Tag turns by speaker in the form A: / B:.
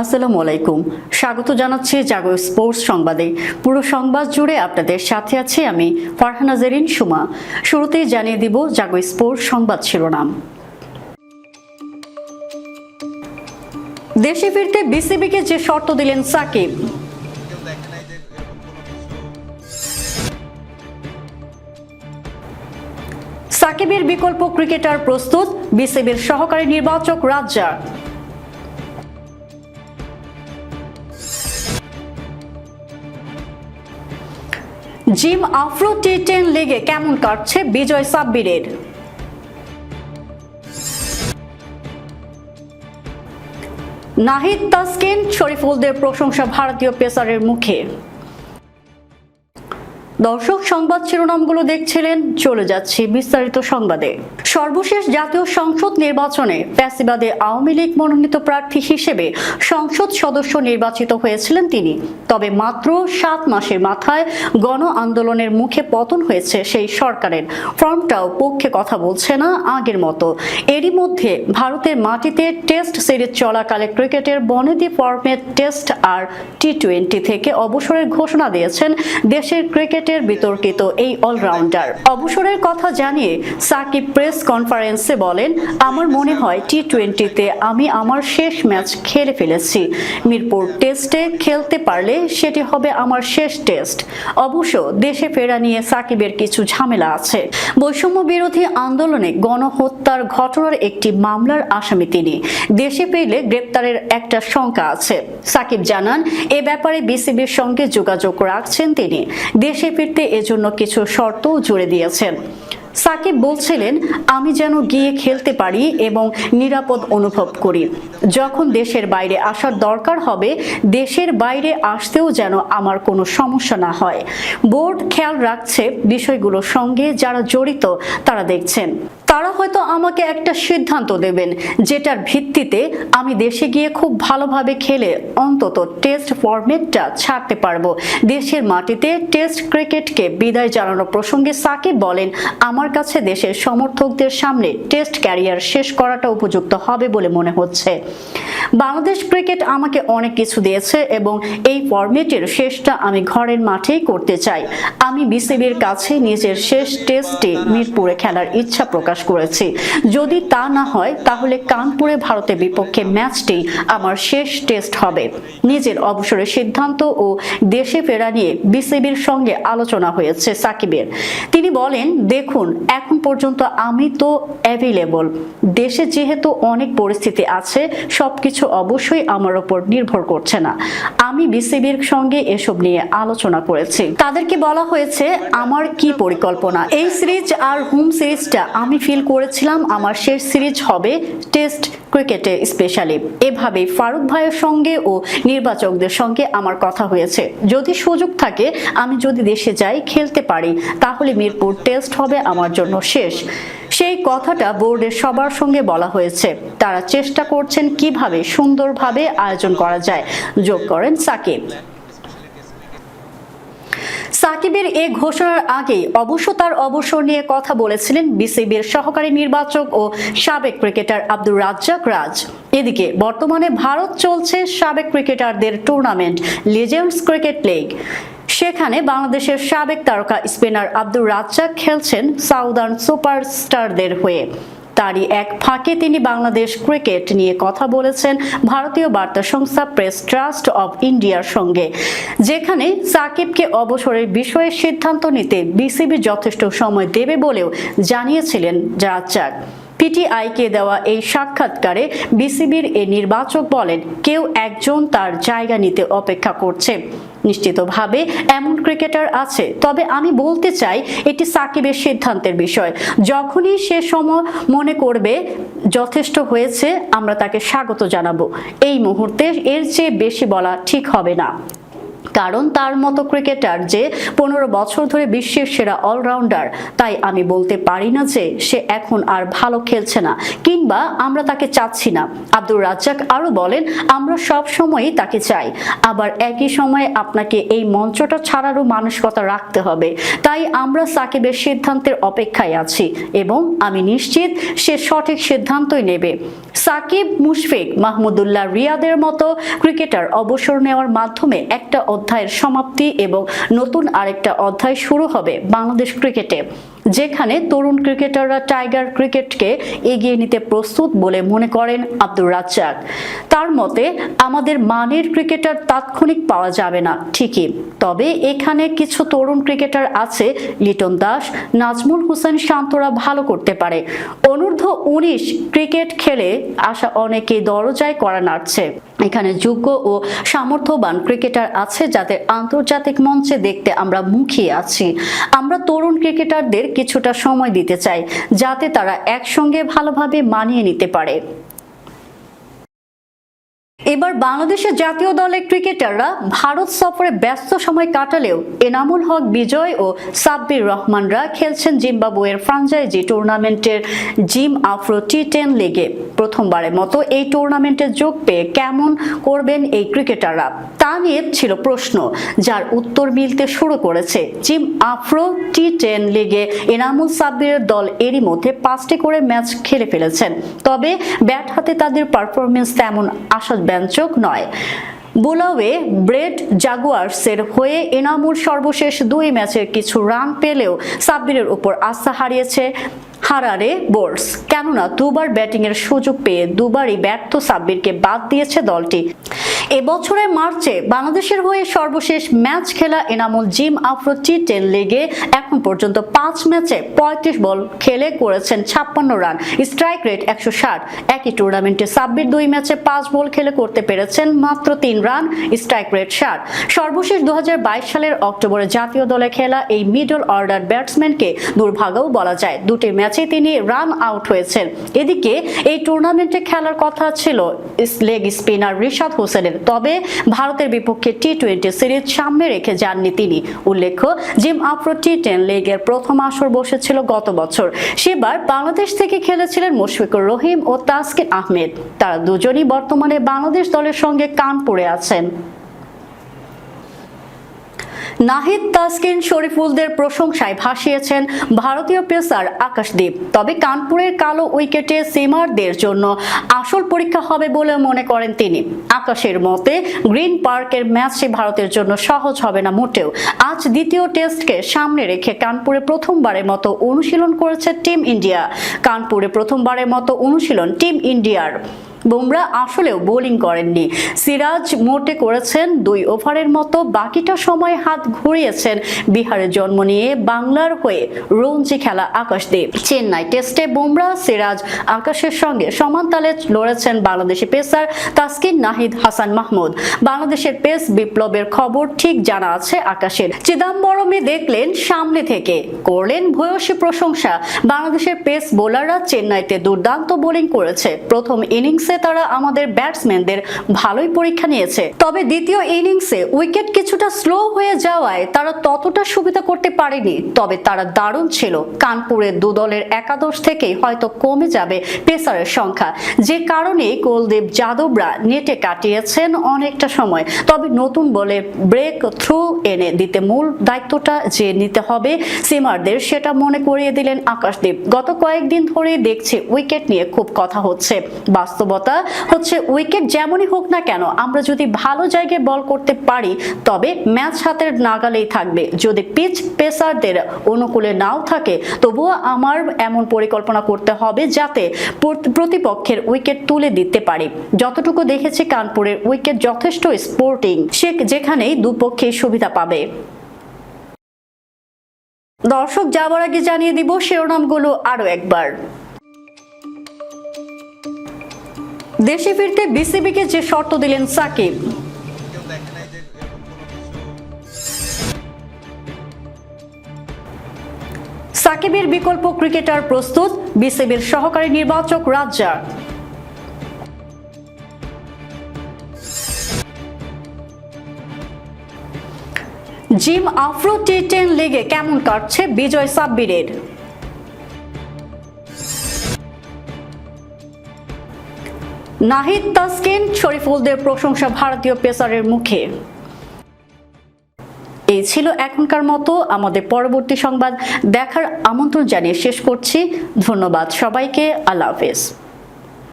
A: আসসালামু আলাইকুম। স্বাগত জানাচ্ছি জাগো স্পোর্টস সংবাদে। পুরো সংবাদ জুড়ে আপনাদের সাথে আছি আমি ফারহানা জেরিন সুমা। শুরুতেই জানিয়ে দিব জাগো স্পোর্টস সংবাদ শিরোনাম। দেশে ফিরতে বিসিবিকে যে শর্ত দিলেন সাকিব। সাকিবের বিকল্প ক্রিকেটার প্রস্তুত, বিসিবির সহকারী নির্বাচক Razzak. Zim Afro T ten লিগে কেমন কাটছে বিজয় সাব্বিরের? নাহিদ তাসকিন, শরীফুলদের প্রশংসা ভারতীয় পেসারের মুখে। দর্শক সংবাদ শিরোনামগুলো দেখছিলেন, চলে যাচ্ছি বিস্তারিত সংবাদে। সর্বশেষ জাতীয় সংসদ নির্বাচনে ফ্যাসিবাদে আওয়ামী লীগ মনোনীত প্রার্থী হিসেবে সংসদ সদস্য নির্বাচিত হয়েছিলেন তিনি। তবে মাত্র সাত মাসের মাথায় গণ আন্দোলনের মুখে পতন হয়েছে সেই সরকারের। ফর্মটাও পক্ষে কথা বলছে না আগের মতো। এরই মধ্যে ভারতের মাটিতে টেস্ট সিরিজ চলাকালে ক্রিকেটের বনেদি ফর্মেট টেস্ট আর টি টোয়েন্টি থেকে অবসরের ঘোষণা দিয়েছেন দেশের ক্রিকেটের বিতর্কিত এই অলরাউন্ডার। অবসরের কথা জানিয়ে সাকিব প্রেস কনফারেন্সে বলেন, আমার মনে হয় টি টোয়েন্টিতে আমি আমার শেষ ম্যাচ খেলে ফেলেছি। মিরপুর টেস্টে খেলতে পারলে সেটি হবে আমার শেষ টেস্ট। অবশ্য দেশে ফেরা নিয়ে সাকিবের কিছু ঝামেলা আছে। বৈষম্য বিরোধী আন্দোলনে গণহত্যার ঘটনার একটি মামলার আসামি তিনি। দেশে ফিরলে গ্রেপ্তারের একটা শঙ্কা আছে। সাকিব জানান, এ ব্যাপারে বিসিবির সঙ্গে যোগাযোগ রাখছেন তিনি। দেশে ফিরতে এজন্য কিছু শর্তও জুড়ে দিয়েছেন। সাকিব বলছিলেন, আমি যেন গিয়ে খেলতে পারি এবং নিরাপদ অনুভব করি। যখন দেশের বাইরে আসার দরকার হবে, দেশের বাইরে আসতেও যেন আমার কোনো সমস্যা না হয়। বোর্ড খেয়াল রাখছে বিষয়গুলোর সঙ্গে যারা জড়িত, তারা দেখছেন। তারা হয়তো আমাকে একটা সিদ্ধান্ত দেবেন, যেটার ভিত্তিতে আমি দেশে গিয়ে খুব ভালোভাবে খেলে অন্তত টেস্ট ফরম্যাটটা ছাড়তে পারব। দেশের মাটিতে টেস্ট ক্রিকেটকে বিদায় জানানো প্রসঙ্গে সাকিব বলেন, আমার কাছে দেশের সমর্থকদের সামনে টেস্ট ক্যারিয়ার শেষ করাটা উপযুক্ত হবে বলে মনে হচ্ছে। বাংলাদেশ ক্রিকেট আমাকে অনেক কিছু দিয়েছে এবং এই ফরম্যাটের শেষটা আমি ঘরের মাঠেই করতে চাই। আমি বিসিবির কাছে নিজের শেষ টেস্টে মিরপুরে খেলার ইচ্ছা প্রকাশ করেছি। যদি তা না হয়, তাহলে কানপুরে ভারতের বিপক্ষে ম্যাচটি আমার শেষ টেস্ট হবে। নিজের অবসরের সিদ্ধান্ত ও দেশে ফেরা নিয়ে বিসিবির সঙ্গে আলোচনা হয়েছে সাকিবের। তিনি বলেন, দেখুন, এখন পর্যন্ত আমি তো অ্যাভেলেবল দেশে যেহেতু অনেক পরিস্থিতি আছে, সবকিছু অবশ্যই আমার ওপর নির্ভর করছে না। আমি বিসিবির সঙ্গে এসব নিয়ে আলোচনা করেছি। তাদেরকে বলা হয়েছে, আমার কি পরিকল্পনা? এই সিরিজ আর হোম সিরিজটা আমি ফিল করেছিলাম, আমার শেষ সিরিজ হবে টেস্ট ক্রিকেটে স্পেশালি। এভাবে ফারুক ভাইয়ের সঙ্গে ও নির্বাচকদের সঙ্গে আমার কথা হয়েছে। যদি সুযোগ থাকে, আমি যদি দেশে যাই, খেলতে পারি, তাহলে মিরপুর টেস্ট হবে আমার জন্য শেষ। সেই কথাটা বোর্ডের সবার সঙ্গে বলা হয়েছে। তারা চেষ্টা করছেন কীভাবে সুন্দরভাবে আয়োজন করা যায়। যোগ করেন সাকিব। সাকিবের এ ঘোষণার আগে অবশ্য তার অবসর নিয়ে কথা বলেছিলেন বিসিবির সহকারী নির্বাচক ও সাবেক ক্রিকেটার আব্দুর রাজ্জাক রাজ। এদিকে বর্তমানে ভারত চলছে সাবেক ক্রিকেটারদের টুর্নামেন্ট, লিজেন্ডস ক্রিকেট লিগ। সেখানে বাংলাদেশের সাবেক তারকা স্পিনার আব্দুর রাজ্জাক খেলছেন সাউদার্ন সুপারস্টারদের হয়ে। তারই এক ফাঁকে তিনি বাংলাদেশ ক্রিকেট নিয়ে কথা বলেছেন ভারতীয় বার্তা সংস্থা প্রেস ট্রাস্ট অব ইন্ডিয়ার সঙ্গে, যেখানে সাকিবকে অবসরের বিষয়ে সিদ্ধান্ত নিতে বিসিবি যথেষ্ট সময় দেবে বলেও জানিয়েছিলেন রাজ্জাক। পিটিআইকে দেওয়া এই সাক্ষাৎকারে বিসিবির এই নির্বাচক বলেন, কেউ একজন তার জায়গা নিতে অপেক্ষা করছে। নিশ্চিতভাবে এমন ক্রিকেটার আছে। তবে আমি বলতে চাই, এটি সাকিবের সিদ্ধান্তের বিষয়। যখনই সে সময় মনে করবে, যথেষ্ট হয়েছে, আমরা তাকে স্বাগত জানাব। এই মুহূর্তে এর চেয়ে বেশি বলা ঠিক হবে না। কারণ তার মতো ক্রিকেটার যে পনেরো বছর ধরে বিশ্বের সেরা অলরাউন্ডার, তাই আমি বলতে পারি না যে সে এখন আর ভালো খেলছে না, কিংবা আমরা তাকে চাচ্ছি না। আব্দুর রাজ্জাক আরও বলেন, আমরা সব সময়ই তাকে চাই, আবার একই সময়ে আপনাকে এই মঞ্চটা ছাড়ারও মানসিকতা রাখতে হবে। তাই আমরা সাকিবের সিদ্ধান্তের অপেক্ষায় আছি এবং আমি নিশ্চিত সে সঠিক সিদ্ধান্তই নেবে। সাকিব মুশফিক মাহমুদুল্লাহ রিয়াদের মতো ক্রিকেটার অবসর নেওয়ার মাধ্যমে একটা অধ্যায়ের সমাপ্তি এবং নতুন আরেকটা অধ্যায় শুরু হবে বাংলাদেশ ক্রিকেটে। যেখানে তরুণ ক্রিকেটাররা টাইগার ক্রিকেটকে এগিয়ে নিতে প্রস্তুত বলে মনে করেন আব্দুর রাজ্জাক। তার মতে, আমাদের মানের ক্রিকেটার তাৎক্ষণিক পাওয়া যাবে না, ঠিকই। তবে এখানে কিছু তরুণ ক্রিকেটার আছে, লিটন দাস, নাজমুল হোসেন শান্তরা ভালো করতে পারে। অনূর্ধ্ব উনিশ ক্রিকেট খেলে আসা অনেকেই দরজায় করা নাড়ছে। এখানে যোগ্য ও সামর্থ্যবান ক্রিকেটার আছে যাদের আন্তর্জাতিক মঞ্চে দেখতে আমরা মুখিয়ে আছি। আমরা তরুণ ক্রিকেটারদের কিছুটা সময় দিতে চাই যাতে তারা একসঙ্গে ভালোভাবে মানিয়ে নিতে পারে। এবার বাংলাদেশের জাতীয় দলের ক্রিকেটাররা ভারত সফরে ব্যস্ত সময় কাটালেও এনামুল হক বিজয় ও সাব্বির রহমানরা খেলছেন জিম্বাবুয়ের ফ্রাঞ্চাইজি টুর্নামেন্টের জিম আফ্রো টি টেন লিগে। প্রথমবারের মতো এই টুর্নামেন্টে যোগ পেয়ে কেমন করবেন এই ক্রিকেটাররা? তা নিয়ে ছিল প্রশ্ন, যার উত্তর মিলতে শুরু করেছে জিম আফ্রো টি টেন লিগে। এনামুল সাব্বিরের দল এরই মধ্যে পাঁচটি করে ম্যাচ খেলে ফেলেছেন। তবে ব্যাট হাতে তাদের পারফরমেন্স তেমন আশাব্যঞ্জক নয় বুলাওয়ে ব্রেড জাগুয়ার্সের হয়ে এনামুর সর্বশেষ দুই ম্যাচের কিছু রান পেলেও সাব্বিরের উপর আস্থা হারিয়েছে হারারে বোর্ডস কেননা দুবার ব্যাটিংয়ের সুযোগ পেয়ে দুবারই ব্যর্থ সাব্বিরকে বাদ দিয়েছে দলটি এবছরের মার্চে বাংলাদেশের হয়ে সর্বশেষ ম্যাচ খেলা Enamul Zim Afro T ten লিগে এখন পর্যন্ত পাঁচ ম্যাচে পঁয়ত্রিশ বল খেলে করেছেন ছাপ্পান্ন রান। স্ট্রাইক রেট একশো ষাট। একই টুর্নামেন্টে সাব্বির দুই ম্যাচে পাঁচ বল খেলে করতে পেরেছেন মাত্র তিন রান, স্ট্রাইক রেট ষাট। সর্বশেষ দু হাজার বাইশ সালের অক্টোবরে জাতীয় দলে খেলা এই মিডল অর্ডার ব্যাটসম্যানকে দুর্ভাগ্যও বলা যায়। দুটি ম্যাচে তিনি রান আউট হয়েছেন। এদিকে এই টুর্নামেন্টে খেলার কথা ছিল লেগ স্পিনার রিশাদ হোসেনের। তবে ভারতের বিপক্ষে টি টোয়েন্টি সিরিজ সামনে রেখে যাননি তিনি। উল্লেখ্য, জিম আফ্রো টি টেন লিগের প্রথম আসর বসেছিল গত বছর। সেবার বাংলাদেশ থেকে খেলেছিলেন মুশফিকুর রহিম ও তাসকিন আহমেদ। তারা দুজনই বর্তমানে বাংলাদেশ দলের সঙ্গে কানপুরে আছেন। নাহিদ তাসকিন শরীফুলদের প্রশংসায় ভাসিয়েছেন ভারতীয় পেসার আকাশদীপ। তবে কানপুরের কালো উইকেটে সিমারদের জন্য আসল পরীক্ষা হবে বলে মনে করেন তিনি। আকাশের মতে গ্রিন পার্কের ম্যাচটি ভারতের জন্য সহজ হবে না মোটেও। আজ দ্বিতীয় টেস্টকে সামনে রেখে কানপুরে প্রথমবারের মতো অনুশীলন করেছে টিম ইন্ডিয়া। কানপুরে প্রথমবারের মতো অনুশীলন টিম ইন্ডিয়ার। বুমরা আসলেও বোলিং করেননি। সিরাজ মোটে করেছেন দুই ওভারের মতো, বাকিটা সময় হাত ঘুরিয়েছেন বিহারে জন্ম নিয়ে বাংলার হয়ে রঞ্জি খেলা আকাশদীপ চেন্নাই টেস্টে বুমরা, সিরাজ আকাশের সঙ্গে সমান তালে লড়েছেন বাংলাদেশি পেসার তাসকিন নাহিদ হাসান মাহমুদ। বাংলাদেশের পেস বিপ্লবের খবর ঠিক জানা আছে আকাশের। চিদাম্বরমে দেখলেন সামনে থেকে, করলেন ভূয়সী প্রশংসা। বাংলাদেশের পেস বোলাররা চেন্নাইতে দুর্দান্ত বোলিং করেছে। প্রথম ইনিংসে তারা আমাদের ব্যাটসম্যানদের ভালোই পরীক্ষা নিয়েছে। তবে দ্বিতীয় ইনিংসে উইকেট কিছুটা স্লো হয়ে যাওয়ায় তারা ততটা সুবিধা করতে পারেনি। তবে তারা দারুণ ছিল। কানপুরের দু দলের একাদশ থেকেই হয়তো কমে যাবে পেসারের সংখ্যা। যে কারণে কুলদীপ যাদবরা নেটে কাটিয়েছেন অনেকটা সময়। তবে নতুন বলে ব্রেক থ্রু এনে দিতে মূল দায়িত্বটা যে নিতে হবে সিমারদের সেটা মনে করিয়ে দিলেন আকাশদীপ। গত কয়েকদিন ধরে দেখছে উইকেট নিয়ে খুব কথা হচ্ছে। বাস্তবতা হচ্ছে উইকেট যেমনই হোক না কেন, আমরা যদি ভালো জায়গায় বল করতে পারি, তবে ম্যাচ হাতের নাগালেই থাকবে। যদি পিচ পেসারদের অনুকূলে নাও থাকে, তবুও আমার এমন পরিকল্পনা করতে হবে যাতে প্রতিপক্ষের উইকেট তুলে দিতে পারি। যতটুকু দেখেছি, কানপুরের উইকেট যথেষ্ট স্পোর্টিং, সে যেখানেই দুপক্ষেই সুবিধা পাবে। দর্শক, যাওয়ার আগে জানিয়ে দিব শিরোনামগুলো আরও একবার। দেশে ফিরতে বিসিবিকে যে শর্ত দিলেন সাকিব। সাকিবের বিকল্প ক্রিকেটার প্রস্তুত, বিসিবির সহকারী নির্বাচক Razzak. Zim Afro T ten লিগে কেমন কাটছে বিজয় সাব্বিরের? নাহিদ তাসকিন শরীফুলদের প্রশংসা ভারতীয় পেসারের মুখে। এই ছিল এখনকার মতো আমাদের পরবর্তী সংবাদ। দেখার আমন্ত্রণ জানিয়ে শেষ করছি। ধন্যবাদ সবাইকে। আল্লাহ হাফেজ।